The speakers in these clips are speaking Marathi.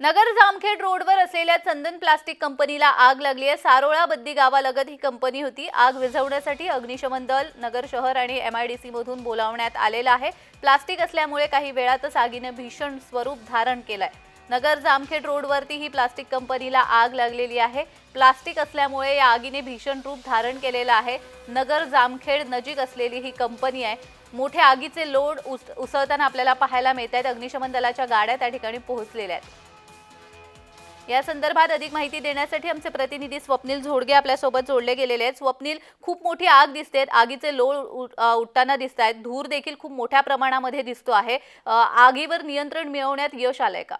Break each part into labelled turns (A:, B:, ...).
A: नगर जामखेड रोडवर असलेल्या चंदन प्लास्टिक कंपनीला आग लागली आहे. सारोळा बद्दी गावालगत ही कंपनी होती. आग विझवण्यासाठी अग्निशमन दल नगर शहर आणि एम आयडीसी मधून बोलावण्यात आलेलं आहे. प्लास्टिक असल्यामुळे काही वेळातच आगीनं भीषण स्वरूप धारण केलंय. नगर जामखेड रोडवरती ही प्लास्टिक कंपनीला आग लागलेली आहे. प्लास्टिक असल्यामुळे या आगीने भीषण रूप धारण केलेलं आहे. नगर जामखेड नजीक असलेली ही कंपनी आहे. मोठ्या आगीचे लोड उस उसळताना आपल्याला पाहायला मिळत आहेत अग्निशमन दलाच्या गाड्या त्या ठिकाणी पोहोचलेल्या आहेत. या संदर्भात अधिक माहिती देण्यासाठी आमचे प्रतिनिधी स्वप्नील झोडगे आपल्यासोबत जोडले गेलेले आहेत. स्वप्नील खूप मोठी आग दिसते आगीचे लोळ उठताना दिसत आहेत धूर देखील खूप मोठ्या प्रमाणामध्ये दिसतो आहे. आगीवर नियंत्रण मिळवण्यात यश आलंय का?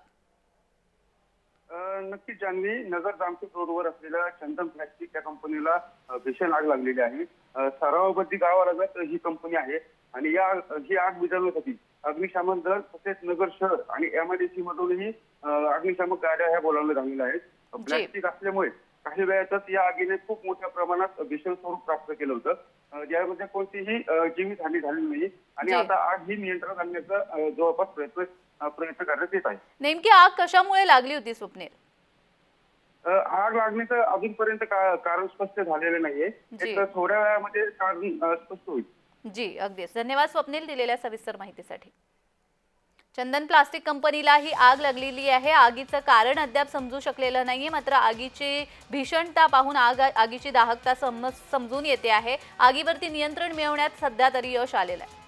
B: नक्की नक्कीच नगर जामखेड रोडवर असलेल्या चंदन प्लॅस्टिक या कंपनीला भीषण आग लागलेली आहे. अ, सरावबद्दी गावालगत ही कंपनी आहे आणि या ही आग विजवण्यासाठी अग्निशमन दल तसेच नगर शहर आणि एमआयडीसी मधूनही अग्निशामक गाड्या ह्या बोलावल्या झालेल्या आहेत प्लॅस्टिक असल्यामुळे काही वेळातच या आगीने खूप मोठ्या प्रमाणात भीषण स्वरूप प्राप्त केलं होतं. ज्यामध्ये कोणतीही अ, जीवितहानी झाली नाही. आणि. आता आग ही नियंत्रणात आणण्याचा जवळपास प्रयत्न प्रयत्न करण्यात येत आहे.
A: नेमकी आग कशामुळे लागली होती स्वप्नील?
B: अ, आग लागण्याचं अजूनपर्यंत कारण स्पष्ट झालेलं नाहीये. थोड्या वेळामध्ये कारण स्पष्ट होईल.
A: जी अगदीच. धन्यवाद स्वप्नील दिलेल्या सविस्तर माहितीसाठी. चंदन प्लास्टिक कंपनीला ही आग लागलेली आहे. आगीचं कारण अद्याप समजू शकलेलं नाहीये. मात्र आगीची भीषणता पाहून आग आगीची दाहकता समज समजून येते आहे. आगीवरती नियंत्रण मिळवण्यात सध्या तरी यश आलेलं आहे.